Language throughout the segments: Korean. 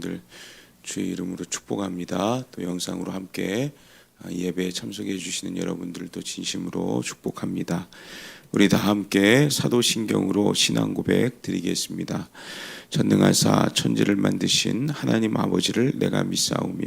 들 주의 이름으로 축복합니다. 또 영상으로 함께 아, 예배에 참석해 주시는 여러분들도 진심으로 축복합니다. 우리 다 함께 사도신경으로 신앙 고백 드리겠습니다. 전능하사 천지를 만드신 하나님 아버지를 내가 믿사오며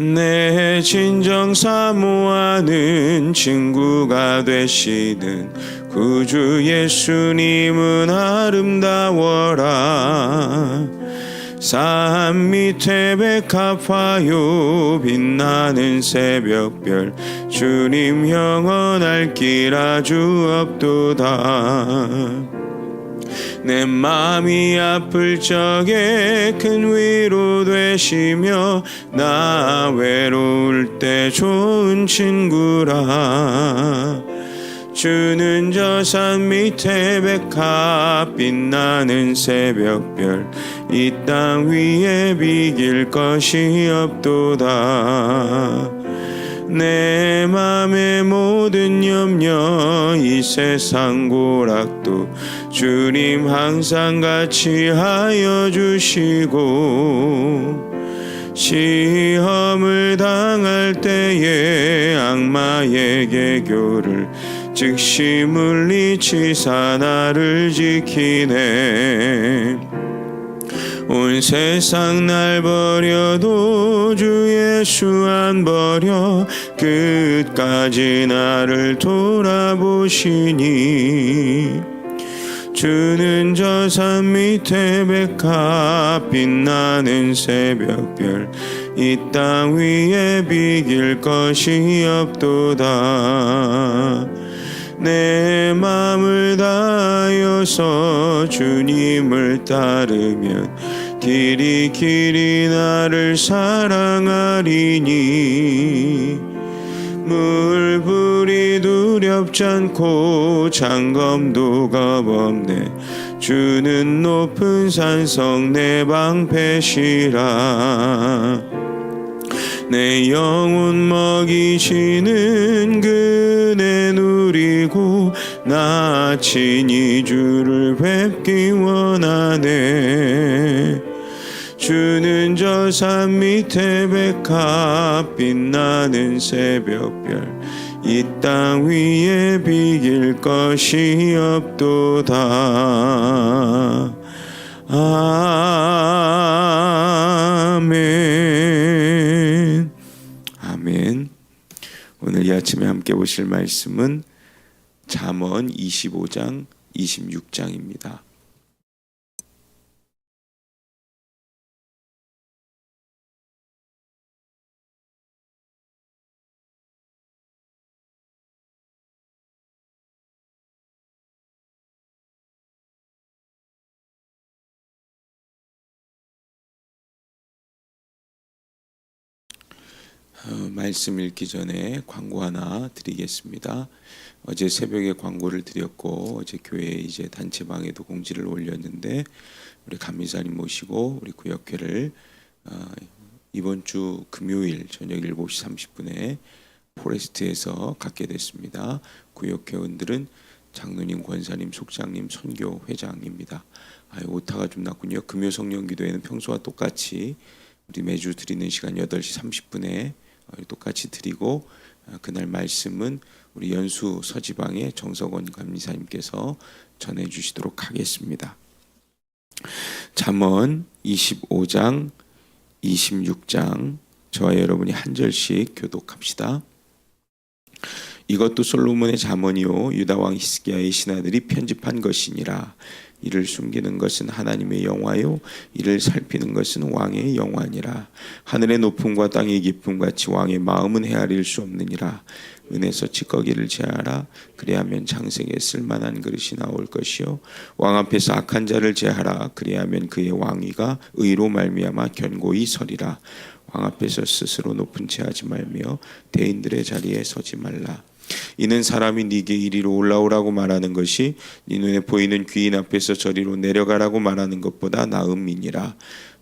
내 진정 사모하는 친구가 되시는 구주 예수님은 아름다워라. 산 밑에 백합화요 빛나는 새벽별 주님 영원할 길 아주 없도다 내 마음이 아플 적에 큰 위로 되시며 나 외로울 때 좋은 친구라. 주는 저 산 밑에 백합 빛나는 새벽별 이 땅 위에 비길 것이 없도다 내 맘의 모든 염려 이 세상 고락도 주님 항상 같이 하여 주시고 시험을 당할 때에 악마의 개교를 즉시 물리치사 나를 지키네 온 세상 날 버려도 주 예수 안 버려 끝까지 나를 돌아보시니 주는 저 산 밑에 백합 빛나는 새벽별 이 땅 위에 비길 것이 없도다. 내 마음을 다하여서 주님을 따르면 길이 길이 나를 사랑하리니 물불이 두렵지 않고 장검도 겁없네. 주는 높은 산성 내 방패시라 내 영혼 먹이시는 그네 누리고 나 친히 주를 뵙기 원하네. 주는 저 산 밑에 백합 빛나는 새벽별 이 땅 위에 비길 것이 없도다. 아멘 아멘 오늘 이 아침에 함께 보실 말씀은 잠언 25장 26장입니다. 말씀 읽기 전에 광고 하나 드리겠습니다. 어제 새벽에 광고를 드렸고 어제 교회 이제 단체방에도 공지를 올렸는데 우리 감리사님 모시고 우리 구역회를 어, 이번 주 금요일 저녁 7시 30분에 포레스트에서 갖게 됐습니다. 구역회원들은 장로님, 권사님, 속장님, 선교 회장입니다. 아, 오타가 좀 났군요. 금요 성령 기도회는 평소와 똑같이 우리 매주 드리는 시간 8시 30분에 어, 똑같이 드리고 어, 그날 말씀은 우리 연수 서지방의 정석원 감리사님께서 전해 주시도록 하겠습니다. 잠언 25장 26장 저와 여러분이 한 절씩 교독합시다. 이것도 솔로몬의 잠언이요 유다 왕 히스기야의 신하들이 편집한 것이니라 이를 숨기는 것은 하나님의 영화요 이를 살피는 것은 왕의 영화니라. 하늘의 높음과 땅의 깊음 같이 왕의 마음은 헤아릴 수 없느니라. 은에서 찌꺼기를 제하라. 그리하면 장색에 쓸만한 그릇이 나올 것이요. 왕 앞에서 악한 자를 제하라. 그리하면 그의 왕위가 의로 말미암아 견고히 서리라. 왕 앞에서 스스로 높은 채 하지 말며 대인들의 자리에 서지 말라 이는 사람이 네게 이리로 올라오라고 말하는 것이 네 눈에 보이는 귀인 앞에서 저리로 내려가라고 말하는 것보다 나음이니라.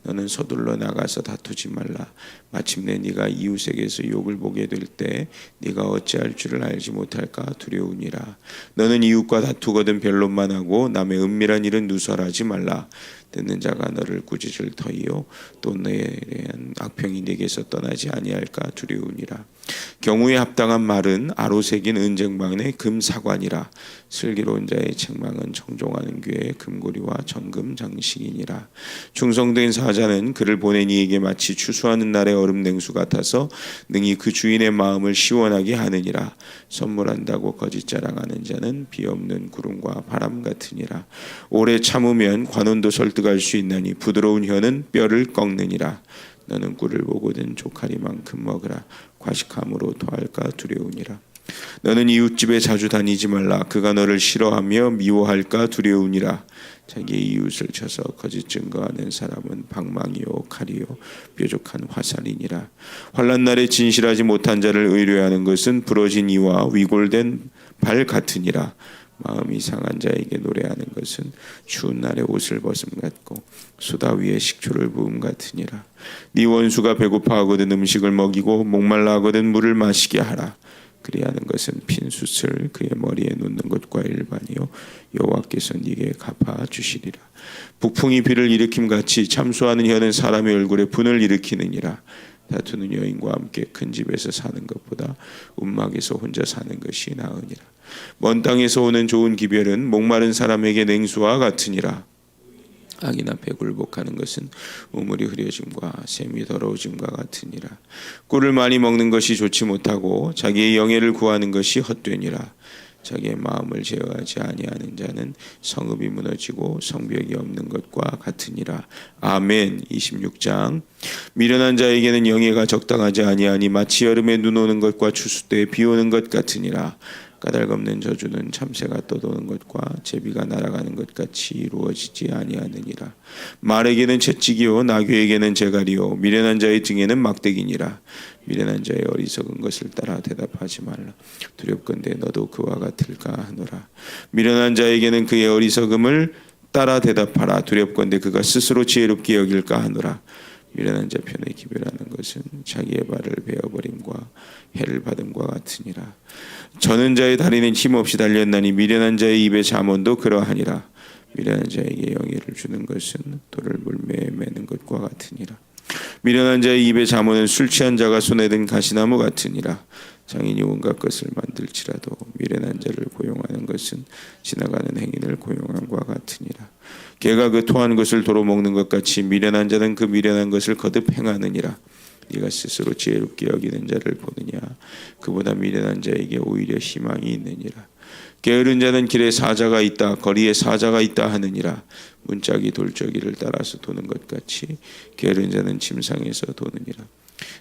너는 서둘러 나가서 다투지 말라. 마침내 네가 이웃에게서 욕을 보게 될 때 네가 어찌할 줄을 알지 못할까 두려우니라. 너는 이웃과 다투거든 변론만 하고 남의 은밀한 일은 누설하지 말라 듣는 자가 너를 꾸짖을 터이요 또 너에 악평이 네게서 떠나지 아니할까 두려우니라. 경우에 합당한 말은 아로새긴 은쟁방의 금사관이라. 슬기로운 자의 책망은 청종하는 귀의 금고리와 정금 장식이니라. 충성된 사자는 그를 보낸 이에게 마치 추수하는 날의 얼음 냉수 같아서 능히 그 주인의 마음을 시원하게 하느니라. 선물한다고 거짓 자랑하는 자는 비 없는 구름과 바람 같으니라. 오래 참으면 관원도 설득 할수 있나니 부드러운 혀는 뼈를 꺾느니라. 너는 꿀을 보거든 조카리만큼 먹으라. 과식함으로 더할까 두려우니라. 너는 이웃집에 자주 다니지 말라. 그가 너를 싫어하며 미워할까 두려우니라. 자기의 이웃을 쳐서 거짓 증거하는 사람은 방망이요 칼이요 뾰족한 화살이니라. 환란 날에 진실하지 못한 자를 의뢰하는 것은 부러진 이와 위골된 발 같으니라 마음이 상한 자에게 노래하는 것은 추운 날에 옷을 벗음 같고 수다 위에 식초를 부음 같으니라. 네 원수가 배고파하거든 음식을 먹이고 목말라 하거든 물을 마시게 하라. 그리하는 것은 핀 숯을 그의 머리에 놓는 것과 일반이요. 여호와께서 네게 갚아 주시리라. 북풍이 비를 일으킴 같이 참수하는 혀는 사람의 얼굴에 분을 일으키느니라 다투는 여인과 함께 큰 집에서 사는 것보다 움막에서 혼자 사는 것이 나으니라. 먼 땅에서 오는 좋은 기별은 목마른 사람에게 냉수와 같으니라. 악이나 배굴복하는 것은 우물이 흐려짐과 샘이 더러워짐과 같으니라. 꿀을 많이 먹는 것이 좋지 못하고 자기의 영예를 구하는 것이 헛되니라 자기의 마음을 제어하지 아니하는 자는 성읍이 무너지고 성벽이 없는 것과 같으니라. 아멘. 26장. 미련한 자에게는 영예가 적당하지 아니하니 마치 여름에 눈 오는 것과 추수 때에 비 오는 것 같으니라 까닭 없는 저주는 참새가 떠도는 것과 제비가 날아가는 것 같이 이루어지지 아니하느니라. 말에게는 채찍이요 나귀에게는 재갈이요 미련한 자의 등에는 막대기니라. 미련한 자의 어리석은 것을 따라 대답하지 말라. 두렵건대 너도 그와 같을까 하노라. 미련한 자에게는 그의 어리석음을 따라 대답하라. 두렵건대 그가 스스로 지혜롭게 여길까 하노라 미련한 자 편에 기별하는 것은 자기의 발을 베어버림과 해를 받음과 같으니라. 저는 자의 다리는 힘없이 달렸나니 미련한 자의 입의 잠언도 그러하니라. 미련한 자에게 영예를 주는 것은 돌을 물매에 매는 것과 같으니라. 미련한 자의 입의 잠언은 술 취한 자가 손에 든 가시나무 같으니라 장인이 온갖 것을 만들지라도 미련한 자를 고용하는 것은 지나가는 행인을 고용함과 같으니라. 개가 그 토한 것을 도로 먹는 것 같이 미련한 자는 그 미련한 것을 거듭 행하느니라. 네가 스스로 지혜롭게 여기는 자를 보느냐? 그보다 미련한 자에게 오히려 희망이 있느니라. 게으른 자는 길에 사자가 있다 거리에 사자가 있다 하느니라. 문짝이 돌적이를 따라서 도는 것 같이 게으른 자는 침상에서 도느니라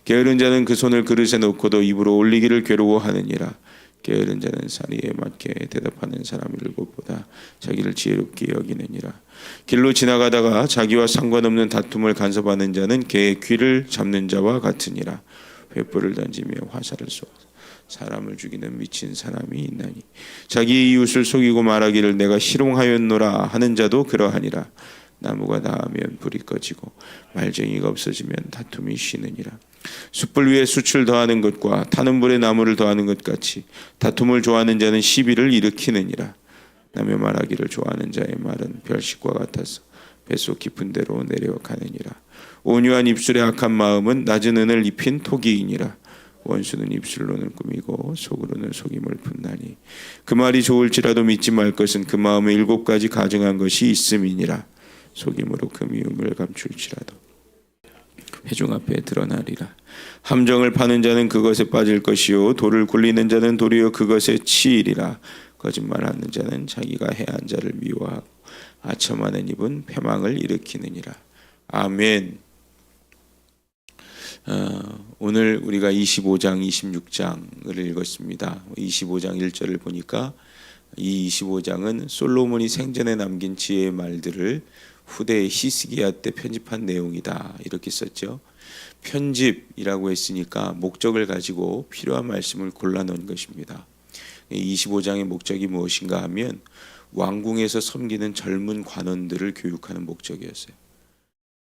게으른 자는 그 손을 그릇에 놓고도 입으로 올리기를 괴로워하느니라. 게으른 자는 사리에 맞게 대답하는 사람 일곱보다 자기를 지혜롭게 여기느니라. 길로 지나가다가 자기와 상관없는 다툼을 간섭하는 자는 개의 귀를 잡는 자와 같으니라. 횃불을 던지며 화살을 쏘아 사람을 죽이는 미친 사람이 있나니. 자기 이웃을 속이고 말하기를 내가 희롱하였노라 하는 자도 그러하니라 나무가 닿으면 불이 꺼지고 말쟁이가 없어지면 다툼이 쉬느니라. 숯불 위에 숯을 더하는 것과 타는 불에 나무를 더하는 것 같이 다툼을 좋아하는 자는 시비를 일으키느니라. 남의 말하기를 좋아하는 자의 말은 별식과 같아서 뱃속 깊은 데로 내려가느니라. 온유한 입술의 악한 마음은 낮은 은을 입힌 토기이니라. 원수는 입술로는 꾸미고 속으로는 속임을 분나니 그 말이 좋을지라도 믿지 말 것은 그 마음에 일곱 가지 가증한 것이 있음이니라 속임으로 그 미움을 감출지라도 회중 앞에 드러나리라. 함정을 파는 자는 그것에 빠질 것이요 돌을 굴리는 자는 도리어 그것에 치이리라. 거짓말하는 자는 자기가 해한 자를 미워하고 아첨하는 입은 패망을 일으키느니라. 아멘. 어, 오늘 우리가 25장, 26장을 읽었습니다. 25장 1절을 보니까 이 25장은 솔로몬이 생전에 남긴 지혜의 말들을 후대에 히스기야 때 편집한 내용이다. 이렇게 썼죠. 편집이라고 했으니까 목적을 가지고 필요한 말씀을 골라 놓은 것입니다. 25장의 목적이 무엇인가 하면 왕궁에서 섬기는 젊은 관원들을 교육하는 목적이었어요.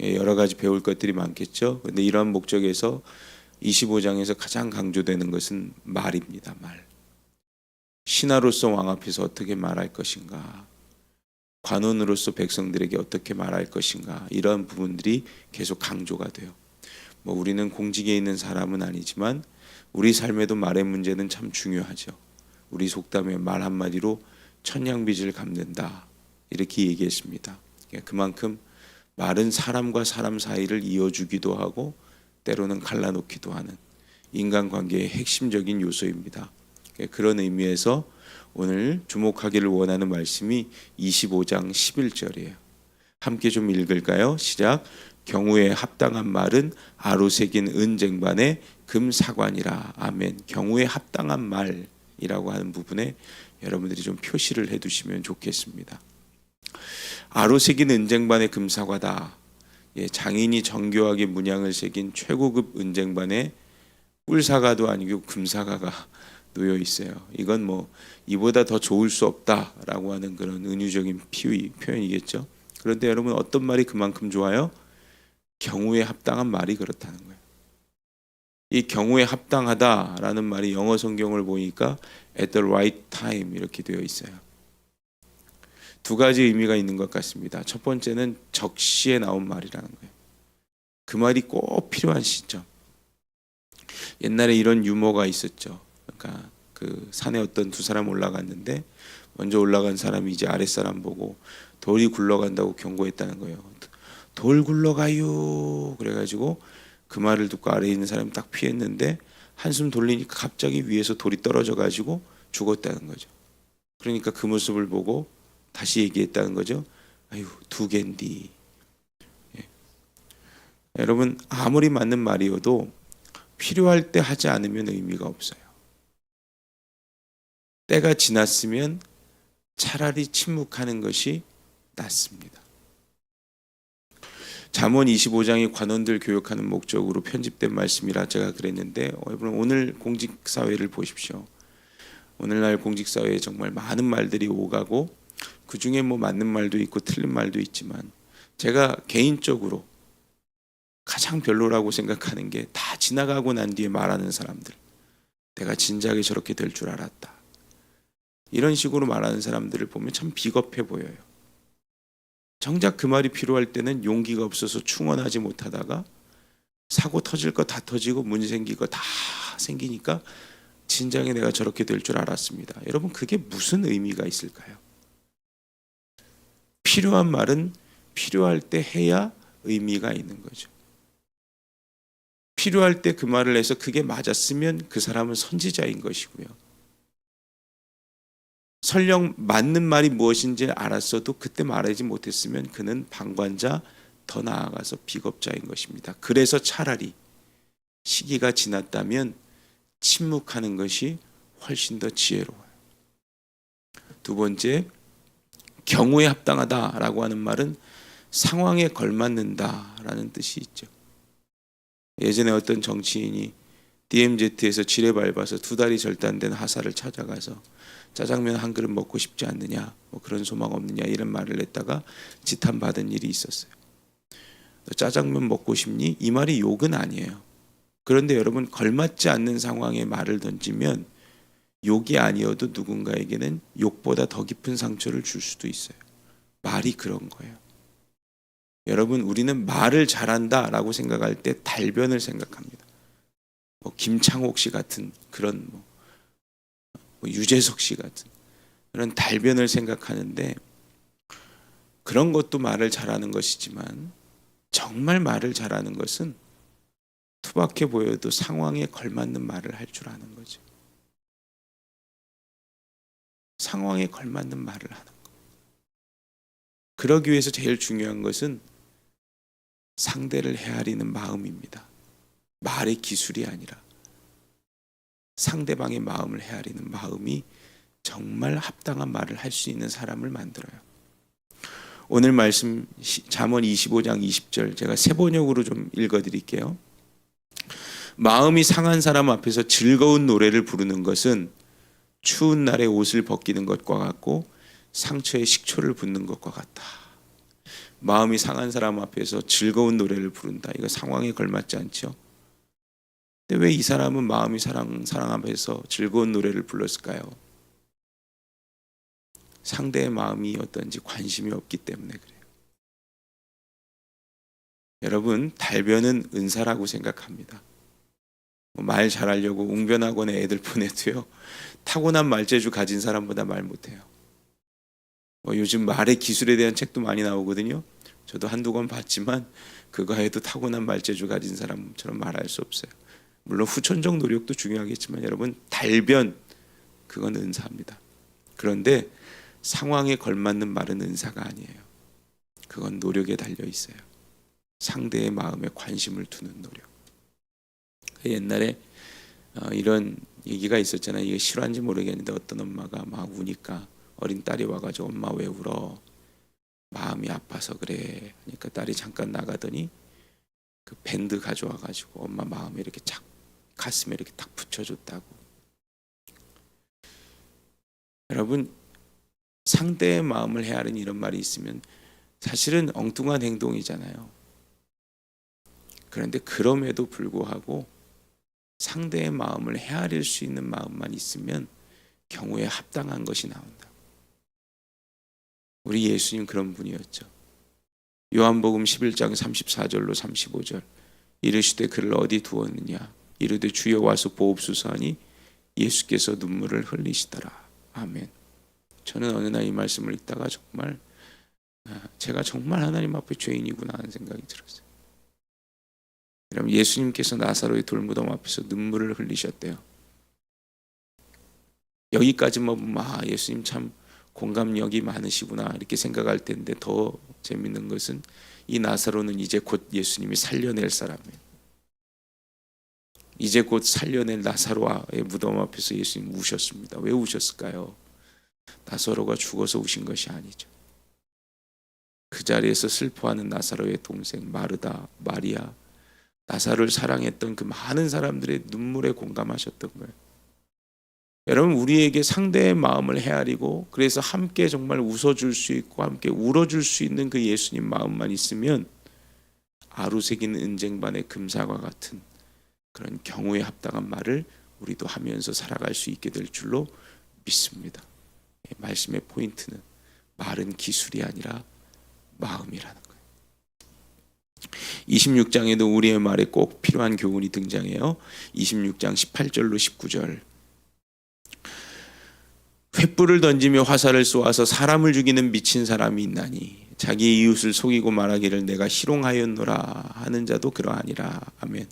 예, 여러 가지 배울 것들이 많겠죠. 근데 이러한 목적에서 25장에서 가장 강조되는 것은 말입니다. 말. 신하로서 왕 앞에서 어떻게 말할 것인가. 관원으로서 백성들에게 어떻게 말할 것인가. 이런 부분들이 계속 강조가 돼요. 뭐 우리는 공직에 있는 사람은 아니지만 우리 삶에도 말의 문제는 참 중요하죠. 우리 속담에 말 한마디로 천냥빚을 갚는다. 이렇게 얘기했습니다. 그러니까 그만큼 말은 사람과 사람 사이를 이어주기도 하고 때로는 갈라놓기도 하는 인간관계의 핵심적인 요소입니다. 그런 의미에서 오늘 주목하기를 원하는 말씀이 25장 11절이에요. 함께 좀 읽을까요? 시작. 경우에 합당한 말은 아로 새긴 은쟁반의 금사관이라. 아멘. 경우에 합당한 말이라고 하는 부분에 여러분들이 좀 표시를 해 두시면 좋겠습니다. 아로 새긴 은쟁반의 금사과다. 예, 장인이 정교하게 문양을 새긴 최고급 은쟁반의 꿀사과도 아니고 금사과가 놓여 있어요. 이건 뭐 이보다 더 좋을 수 없다라고 하는 그런 은유적인 표현이겠죠. 그런데 여러분 어떤 말이 그만큼 좋아요? 경우에 합당한 말이 그렇다는 거예요. 이 경우에 합당하다라는 말이 영어 성경을 보니까 at the right time 이렇게 되어 있어요. 두 가지 의미가 있는 것 같습니다. 첫 번째는 적시에 나온 말이라는 거예요. 그 말이 꼭 필요한 시점. 옛날에 이런 유머가 있었죠. 그러니까 그 산에 어떤 두 사람 올라갔는데 먼저 올라간 사람이 이제 아랫 사람 보고 돌이 굴러간다고 경고했다는 거예요. 돌 굴러가요. 그래가지고 그 말을 듣고 아래에 있는 사람이 딱 피했는데 한숨 돌리니까 갑자기 위에서 돌이 떨어져 가지고 죽었다는 거죠. 그러니까 그 모습을 보고 다시 얘기했다는 거죠. 아유 두 갠디. 예. 여러분 아무리 맞는 말이어도 필요할 때 하지 않으면 의미가 없어요. 때가 지났으면 차라리 침묵하는 것이 낫습니다. 잠언 25장이 관원들 교육하는 목적으로 편집된 말씀이라 제가 그랬는데 어, 여러분 오늘 공직 사회를 보십시오. 오늘날 공직 사회에 정말 많은 말들이 오가고 그 중에 뭐 맞는 말도 있고 틀린 말도 있지만 제가 개인적으로 가장 별로라고 생각하는 게 다 지나가고 난 뒤에 말하는 사람들. 내가 진작에 저렇게 될 줄 알았다. 이런 식으로 말하는 사람들을 보면 참 비겁해 보여요. 정작 그 말이 필요할 때는 용기가 없어서 충원하지 못하다가 사고 터질 거 다 터지고 문제 생길 거 다 생기니까 진작에 내가 저렇게 될 줄 알았습니다. 여러분 그게 무슨 의미가 있을까요? 필요한 말은 필요할 때 해야 의미가 있는 거죠. 필요할 때 그 말을 해서 그게 맞았으면 그 사람은 선지자인 것이고요. 설령 맞는 말이 무엇인지 알았어도 그때 말하지 못했으면 그는 방관자 더 나아가서 비겁자인 것입니다. 그래서 차라리 시기가 지났다면 침묵하는 것이 훨씬 더 지혜로워요. 두 번째, 경우에 합당하다라고 하는 말은 상황에 걸맞는다라는 뜻이 있죠. 예전에 어떤 정치인이 DMZ에서 지뢰 밟아서 두 다리 절단된 하사를 찾아가서 짜장면 한 그릇 먹고 싶지 않느냐, 뭐 그런 소망 없느냐 이런 말을 했다가 지탄 받은 일이 있었어요. 너 짜장면 먹고 싶니? 이 말이 욕은 아니에요. 그런데 여러분 걸맞지 않는 상황에 말을 던지면 욕이 아니어도 누군가에게는 욕보다 더 깊은 상처를 줄 수도 있어요. 말이 그런 거예요. 여러분 우리는 말을 잘한다라고 생각할 때 달변을 생각합니다. 뭐 김창옥 씨 같은 그런 뭐, 뭐 유재석 씨 같은 그런 달변을 생각하는데 그런 것도 말을 잘하는 것이지만 정말 말을 잘하는 것은 투박해 보여도 상황에 걸맞는 말을 할 줄 아는 거죠. 상황에 걸맞는 말을 하는 거. 그러기 위해서 제일 중요한 것은 상대를 헤아리는 마음입니다. 말의 기술이 아니라 상대방의 마음을 헤아리는 마음이 정말 합당한 말을 할 수 있는 사람을 만들어요. 오늘 말씀 시- 잠언 25장 20절 제가 세 번역으로 좀 읽어 드릴게요. 마음이 상한 사람 앞에서 즐거운 노래를 부르는 것은 추운 날에 옷을 벗기는 것과 같고 상처에 식초를 붓는 것과 같다. 마음이 상한 사람 앞에서 즐거운 노래를 부른다. 이거 상황에 걸맞지 않죠? 근데 왜 이 사람은 마음이 사랑 사랑 앞에서 즐거운 노래를 불렀을까요? 상대의 마음이 어떤지 관심이 없기 때문에 그래요. 여러분 달변은 은사라고 생각합니다. 뭐말 잘하려고 웅변학원에 애들 보내도요 타고난 말재주 가진 사람보다 말 못해요. 뭐 요즘 말의 기술에 대한 책도 많이 나오거든요. 저도 한두 권 봤지만 그거 해도 타고난 말재주 가진 사람처럼 말할 수 없어요. 물론 후천적 노력도 중요하겠지만 여러분 달변 그건 은사입니다. 그런데 상황에 걸맞는 말은 은사가 아니에요. 그건 노력에 달려 있어요. 상대의 마음에 관심을 두는 노력. 그 옛날에 어, 이런 얘기가 있었잖아요. 이게 실화인지 모르겠는데 어떤 엄마가 막 우니까 어린 딸이 와가지고 엄마 왜 울어? 마음이 아파서 그래. 그러니까 딸이 잠깐 나가더니 그 밴드 가져와가지고 엄마 마음에 이렇게 착 가슴에 이렇게 딱 붙여줬다고. 여러분 상대의 마음을 헤아리는 이런 말이 있으면 사실은 엉뚱한 행동이잖아요. 그런데 그럼에도 불구하고 상대의 마음을 헤아릴 수 있는 마음만 있으면 경우에 합당한 것이 나온다. 우리 예수님 그런 분이었죠. 요한복음 11장 34절로 35절 이르시되 그를 어디 두었느냐 이르되 주여 와서 보옵소서 하니 예수께서 눈물을 흘리시더라. 아멘. 저는 어느 날 이 말씀을 읽다가 정말 아, 제가 정말 하나님 앞에 죄인이구나 하는 생각이 들었어요. 여러분 예수님께서 나사로의 돌무덤 앞에서 눈물을 흘리셨대요. 여기까지만 보면 아 예수님 참 공감력이 많으시구나 이렇게 생각할 텐데 더 재밌는 것은 이 나사로는 이제 곧 예수님이 살려낼 사람이에요. 이제 곧 살려낼 나사로의 무덤 앞에서 예수님 우셨습니다. 왜 우셨을까요? 나사로가 죽어서 우신 것이 아니죠. 그 자리에서 슬퍼하는 나사로의 동생 마르다, 마리아, 나사로를 사랑했던 그 많은 사람들의 눈물에 공감하셨던 거예요. 여러분 우리에게 상대의 마음을 헤아리고 그래서 함께 정말 웃어줄 수 있고 함께 울어줄 수 있는 그 예수님 마음만 있으면 아루새긴 은쟁반의 금사과 같은 그런 경우에 합당한 말을 우리도 하면서 살아갈 수 있게 될 줄로 믿습니다. 이 말씀의 포인트는 말은 기술이 아니라 마음이라는 거예요. 26장에도 우리의 말에 꼭 필요한 교훈이 등장해요. 26장 18절로 19절. 횃불을 던지며 화살을 쏘아서 사람을 죽이는 미친 사람이 있나니 자기 이웃을 속이고 말하기를 내가 희롱하였노라 하는 자도 그러하니라. 아멘.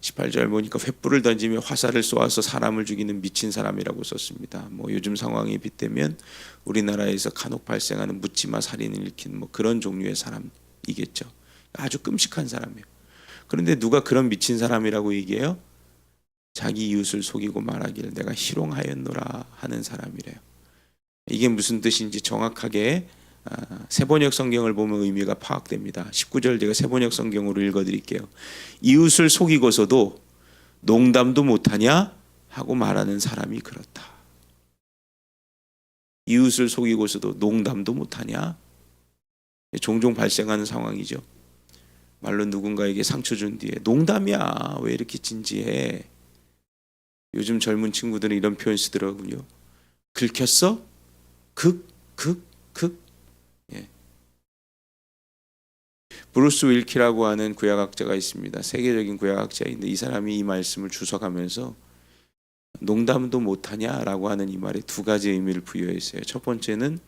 18절 보니까 횃불을 던지며 화살을 쏘아서 사람을 죽이는 미친 사람이라고 썼습니다. 뭐 요즘 상황에 빗대면 우리나라에서 간혹 발생하는 묻지마 살인을 일으킨 뭐 그런 종류의 사람이겠죠. 아주 끔찍한 사람이에요. 그런데 누가 그런 미친 사람이라고 얘기해요? 자기 이웃을 속이고 말하기를 내가 희롱하였노라 하는 사람이래요. 이게 무슨 뜻인지 정확하게 아, 세번역 성경을 보면 의미가 파악됩니다. 19절 제가 세번역 성경으로 읽어드릴게요. 이웃을 속이고서도 농담도 못하냐 하고 말하는 사람이 그렇다. 이웃을 속이고서도 농담도 못하냐? 종종 발생하는 상황이죠. 말로 누군가에게 상처 준 뒤에 농담이야 왜 이렇게 진지해? 요즘 젊은 친구들은 이런 표현 쓰더라고요. 긁혔어? 극, 극, 극. 브루스 윌키라고 하는 구약학자가 있습니다. 세계적인 구약학자인데 이 사람이 이 말씀을 주석하면서 농담도 못하냐라고 하는 이 말에 두 가지 의미를 부여했어요. 첫 번째는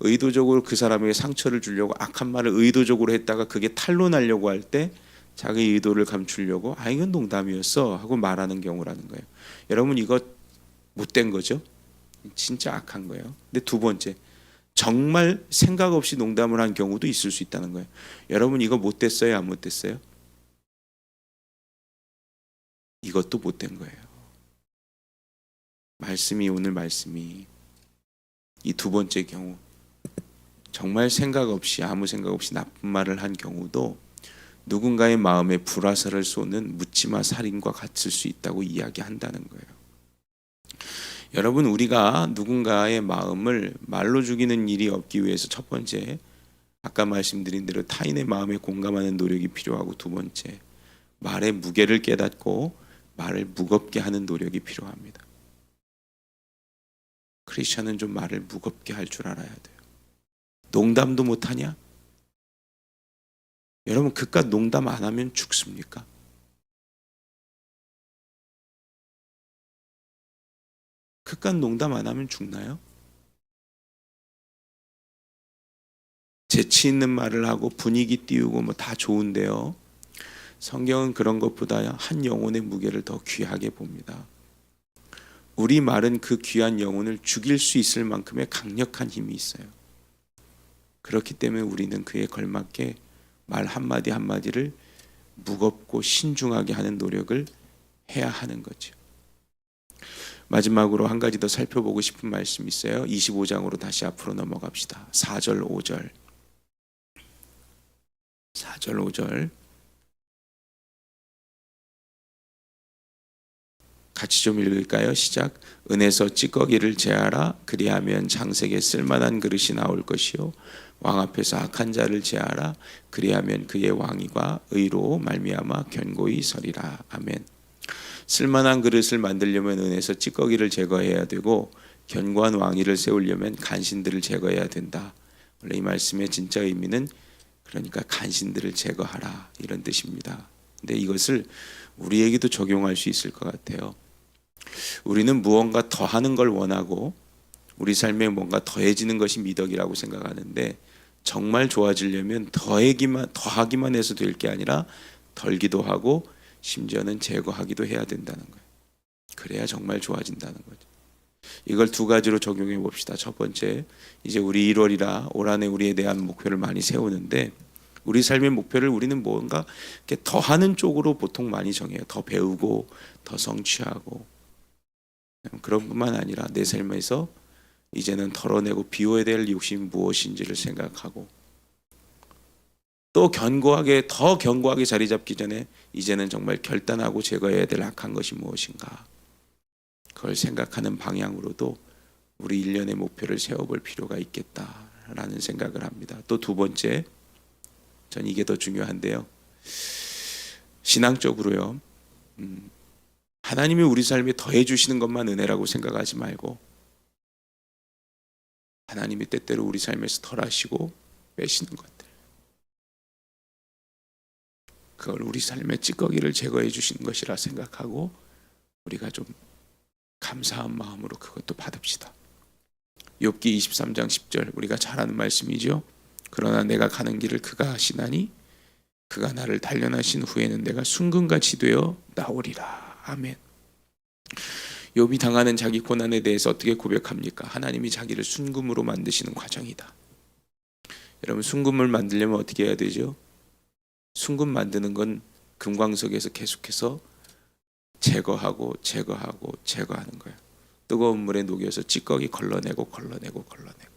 의도적으로 그 사람에게 상처를 주려고 악한 말을 의도적으로 했다가 그게 탄로나려고 할 때 자기 의도를 감추려고 아 이건 농담이었어 하고 말하는 경우라는 거예요. 여러분 이거 못된 거죠? 진짜 악한 거예요. 근데 두 번째 정말 생각 없이 농담을 한 경우도 있을 수 있다는 거예요. 여러분 이거 못됐어요, 안 못됐어요? 이것도 못된 거예요. 말씀이 오늘 말씀이 이 두 번째 경우 정말 생각 없이 아무 생각 없이 나쁜 말을 한 경우도 누군가의 마음에 불화살을 쏘는 묻지마 살인과 같을 수 있다고 이야기한다는 거예요. 여러분 우리가 누군가의 마음을 말로 죽이는 일이 없기 위해서 첫 번째 아까 말씀드린 대로 타인의 마음에 공감하는 노력이 필요하고 두 번째 말의 무게를 깨닫고 말을 무겁게 하는 노력이 필요합니다. 크리스천은 좀 말을 무겁게 할 줄 알아야 돼요. 농담도 못하냐? 여러분 그깟 농담 안 하면 죽습니까? 그깟 농담 안 하면 죽나요? 재치 있는 말을 하고 분위기 띄우고 뭐 다 좋은데요. 성경은 그런 것보다 한 영혼의 무게를 더 귀하게 봅니다. 우리 말은 그 귀한 영혼을 죽일 수 있을 만큼의 강력한 힘이 있어요. 그렇기 때문에 우리는 그에 걸맞게 말 한마디 한마디를 무겁고 신중하게 하는 노력을 해야 하는 거죠. 마지막으로 한 가지 더 살펴보고 싶은 말씀이 있어요. 25장으로 다시 앞으로 넘어갑시다. 4절, 5절. 4절, 5절. 같이 좀 읽을까요? 시작. 은에서 찌꺼기를 제하라. 그리하면 장색에 쓸만한 그릇이 나올 것이요. 왕 앞에서 악한 자를 제하라. 그리하면 그의 왕위가 의로 말미암아 견고히 서리라. 아멘. 쓸만한 그릇을 만들려면 은에서 찌꺼기를 제거해야 되고 견고한 왕위를 세우려면 간신들을 제거해야 된다. 원래 이 말씀의 진짜 의미는 그러니까 간신들을 제거하라 이런 뜻입니다. 근데 이것을 우리에게도 적용할 수 있을 것 같아요. 우리는 무언가 더 하는 걸 원하고 우리 삶에 뭔가 더해지는 것이 미덕이라고 생각하는데 정말 좋아지려면 더하기만 더하기만 해서 될 게 아니라 덜기도 하고 심지어는 제거하기도 해야 된다는 거예요. 그래야 정말 좋아진다는 거죠. 이걸 두 가지로 적용해 봅시다. 첫 번째, 이제 우리 1월이라 올 한해 우리에 대한 목표를 많이 세우는데 우리 삶의 목표를 우리는 뭔가 이렇게 더 하는 쪽으로 보통 많이 정해요. 더 배우고 더 성취하고 그런 뿐만 아니라 내 삶에서 이제는 덜어내고 비워야 될 욕심이 무엇인지를 생각하고 또 견고하게 더 견고하게 자리 잡기 전에 이제는 정말 결단하고 제거해야 될 악한 것이 무엇인가 그걸 생각하는 방향으로도 우리 일련의 목표를 세워볼 필요가 있겠다라는 생각을 합니다. 또 두 번째, 전 이게 더 중요한데요. 신앙적으로요. 음, 하나님이 우리 삶에 더해 주시는 것만 은혜라고 생각하지 말고 하나님이 때때로 우리 삶에서 덜하시고 빼시는 것 그걸 우리 삶의 찌꺼기를 제거해 주시는 것이라 생각하고 우리가 좀 감사한 마음으로 그것도 받읍시다. 욥기 23장 10절 우리가 잘 아는 말씀이죠. 그러나 내가 가는 길을 그가 하시나니 그가 나를 단련하신 후에는 내가 순금같이 되어 나오리라. 아멘. 욥이 당하는 자기 고난에 대해서 어떻게 고백합니까? 하나님이 자기를 순금으로 만드시는 과정이다. 여러분 순금을 만들려면 어떻게 해야 되죠? 순금 만드는 건 금광석에서 계속해서 제거하고 제거하고 제거하는 거예요. 뜨거운 물에 녹여서 찌꺼기 걸러내고 걸러내고 걸러내고.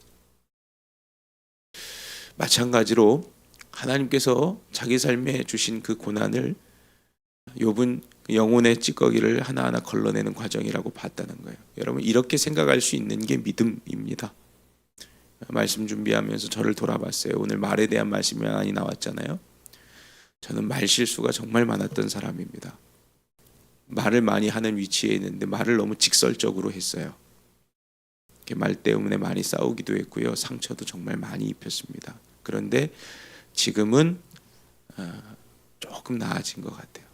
마찬가지로 하나님께서 자기 삶에 주신 그 고난을 욥은 영혼의 찌꺼기를 하나하나 걸러내는 과정이라고 봤다는 거예요. 여러분 이렇게 생각할 수 있는 게 믿음입니다. 말씀 준비하면서 저를 돌아봤어요. 오늘 말에 대한 말씀이 많이 나왔잖아요. 저는 말 실수가 정말 많았던 사람입니다. 말을 많이 하는 위치에 있는데 말을 너무 직설적으로 했어요. 말 때문에 많이 싸우기도 했고요. 상처도 정말 많이 입혔습니다. 그런데 지금은 어, 조금 나아진 것 같아요.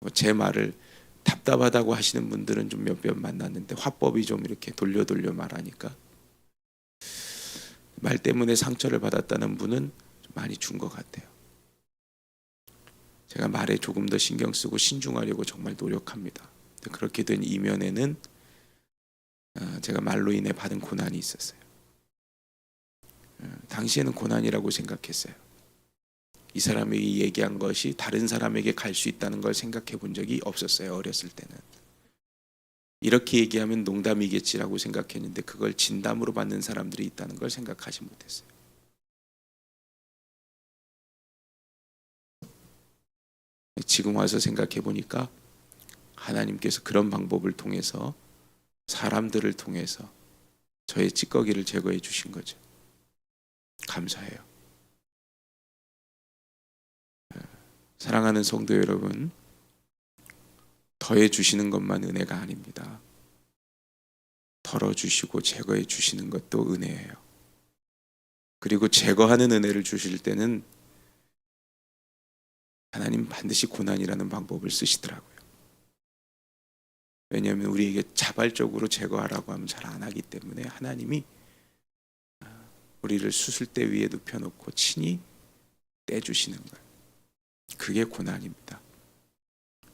뭐제 말을 답답하다고 하시는 분들은 좀몇번 만났는데 화법이 좀 이렇게 돌려 돌려 말하니까 말 때문에 상처를 받았다는 분은 많이 준 것 같아요. 제가 말에 조금 더 신경 쓰고 신중하려고 정말 노력합니다. 그렇게 된 이면에는 어, 제가 말로 인해 받은 고난이 있었어요. 어, 당시에는 고난이라고 생각했어요. 이 사람이 얘기한 것이 다른 사람에게 갈 수 있다는 걸 생각해 본 적이 없었어요. 어렸을 때는. 이렇게 얘기하면 농담이겠지라고 생각했는데 그걸 진담으로 받는 사람들이 있다는 걸 생각하지 못했어요. 지금 와서 생각해 보니까 하나님께서 그런 방법을 통해서 사람들을 통해서 저의 찌꺼기를 제거해 주신 거죠. 감사해요. 예, 사랑하는 성도 여러분, 더해 주시는 것만 은혜가 아닙니다. 덜어 주시고 제거해 주시는 것도 은혜예요. 그리고 제거하는 은혜를 주실 때는 하나님 반드시 고난이라는 방법을 쓰시더라고요. 왜냐하면 우리에게 자발적으로 제거하라고 하면 잘 안 하기 때문에 하나님이 아, 우리를 수술대 위에 눕혀놓고 친히 떼주시는 거예요. 그게 고난입니다.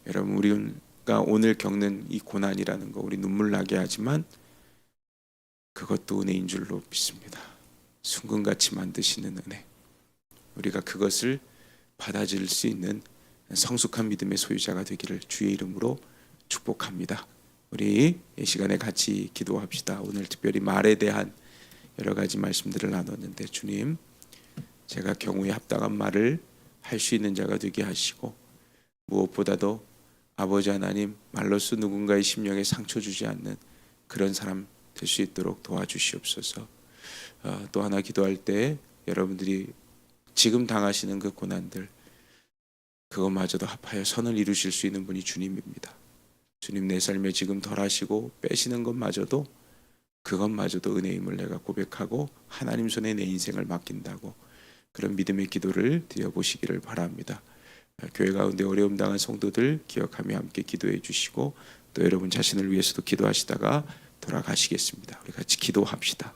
여러분 우리가 오늘 겪는 이 고난이라는 거 우리 눈물 나게 하지만 그것도 은혜인 줄로 믿습니다. 순금같이 만드시는 은혜. 우리가 그것을 받아들일 수 있는 성숙한 믿음의 소유자가 되기를 주의 이름으로 축복합니다. 우리 이 시간에 같이 기도합시다. 오늘 특별히 말에 대한 여러 가지 말씀들을 나눴는데 주님, 제가 경우에 합당한 말을 할 수 있는 자가 되게 하시고 무엇보다도 아버지 하나님 말로써 누군가의 심령에 상처 주지 않는 그런 사람 될 수 있도록 도와주시옵소서. 어, 또 하나 기도할 때 여러분들이 지금 당하시는 그 고난들 그것마저도 합하여 선을 이루실 수 있는 분이 주님입니다. 주님 내 삶에 지금 덜하시고 빼시는 것마저도 그것마저도 은혜임을 내가 고백하고 하나님 손에 내 인생을 맡긴다고 그런 믿음의 기도를 드려보시기를 바랍니다. 교회 가운데 어려움 당한 성도들 기억하며 함께 기도해 주시고 또 여러분 자신을 위해서도 기도하시다가 돌아가시겠습니다. 우리 같이 기도합시다.